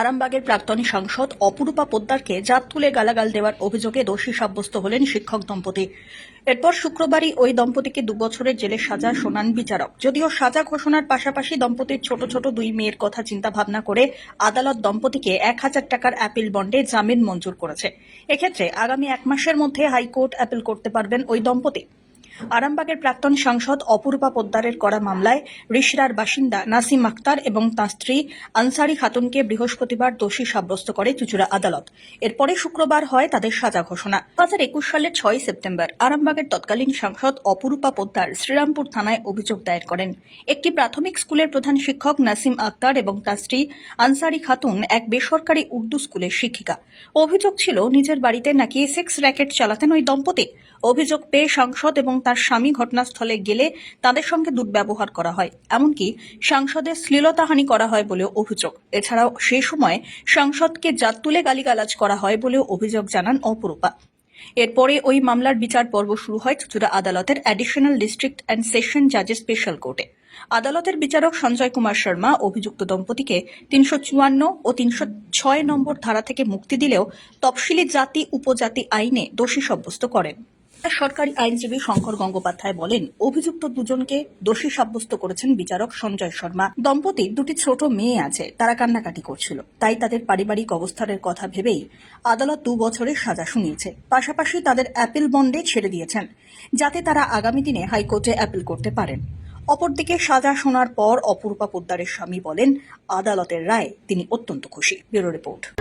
আরামবাগের প্রাক্তন সাংসদ অপরূপা পোদ্দারকে জাত তুলে গালাগাল দেওয়ার অভিযোগে দোষী সাব্যস্ত হলেন শিক্ষক দম্পতি। এরপর শুক্রবারই ওই দম্পতিকে দুবছরের জেলে সাজা শোনান বিচারক। যদিও সাজা ঘোষণার পাশাপাশি দম্পতির ছোট ছোট দুই মেয়ের কথা চিন্তা ভাবনা করে আদালত দম্পতিকে এক হাজার টাকার অ্যাপিল বন্ডে জামিন মঞ্জুর করেছে। এক্ষেত্রে আগামী এক মাসের মধ্যে হাইকোর্ট অ্যাপিল করতে পারবেন ওই দম্পতি। আরামবাগের প্রাক্তন সাংসদ অপরূপা পোদ্দারের করা মামলায় রিশরার বাসিন্দা নাসিম আক্তার এবং তাঁর স্ত্রী আনসারি খাতুনকে বৃহস্পতিবার দোষী সাব্যস্ত করে চুচুড়া আদালত। এরপরে শুক্রবার হয় তাদের সাজা ঘোষণা। দু হাজার একুশ সালের ছয় সেপ্টেম্বর আরামবাগের তৎকালীন সাংসদ অপরূপা পোদ্দার শ্রীরামপুর থানায় অভিযোগ দায়ের করেন। একটি প্রাথমিক স্কুলের প্রধান শিক্ষক নাসিম আক্তার এবং তার স্ত্রী আনসারি খাতুন এক বেসরকারি উর্দু স্কুলের শিক্ষিকা। অভিযোগ ছিল, নিজের বাড়িতে নাকি সেক্স র্যাকেট চালাতেন ওই দম্পতি? অভিযোগ পেয়ে সাংসদ এবং তার স্বামী ঘটনাস্থলে গেলে তাদের সঙ্গে দুর্ব্যবহার করা হয়। এমনকি সাংসদের শ্লীলতাহানি করা হয় বলেও অভিযোগ। এছাড়াও সে সময় সাংসদকে জাত তুলে গালিগালাজ করা হয় বলেও অভিযোগ জানান অপরূপা। এরপরে ওই মামলার বিচার পর্ব শুরু হয় চুচুড়া আদালতের অ্যাডিশনাল ডিস্ট্রিক্ট অ্যান্ড সেশন জাজের স্পেশাল কোর্টে আদালতের বিচারক সঞ্জয় কুমার শর্মা অভিযুক্ত দম্পতিকে তিনশো চুয়ান্ন ও তিনশো ছয় নম্বর ধারা থেকে মুক্তি দিলেও তফসিলি জাতি, উপজাতি আইনে দোষী সাব্যস্ত করেন। সরকারি আইনজীবী শঙ্কর গঙ্গোপাধ্যায় বলেন, অভিযুক্ত দুজনকে দোষী সাব্যস্ত করেছেন বিচারক সঞ্জয় শর্মা। দম্পতির দুটি ছোট মেয়ে আছে, তারা কান্নাকাটি করছিল। তাই তাদের পারিবারিক অবস্থানের কথা ভেবেই আদালত দু বছরের সাজা শুনিয়েছে। পাশাপাশি তাদের অ্যাপিল বন্ডে ছেড়ে দিয়েছেন, যাতে তারা আগামী দিনে হাইকোর্টে অ্যাপিল করতে পারেন। অপরদিকে সাজা শোনার পর অপরূপা পোদ্দারের স্বামী বলেন, আদালতের রায় তিনি অত্যন্ত খুশি। Bureau report.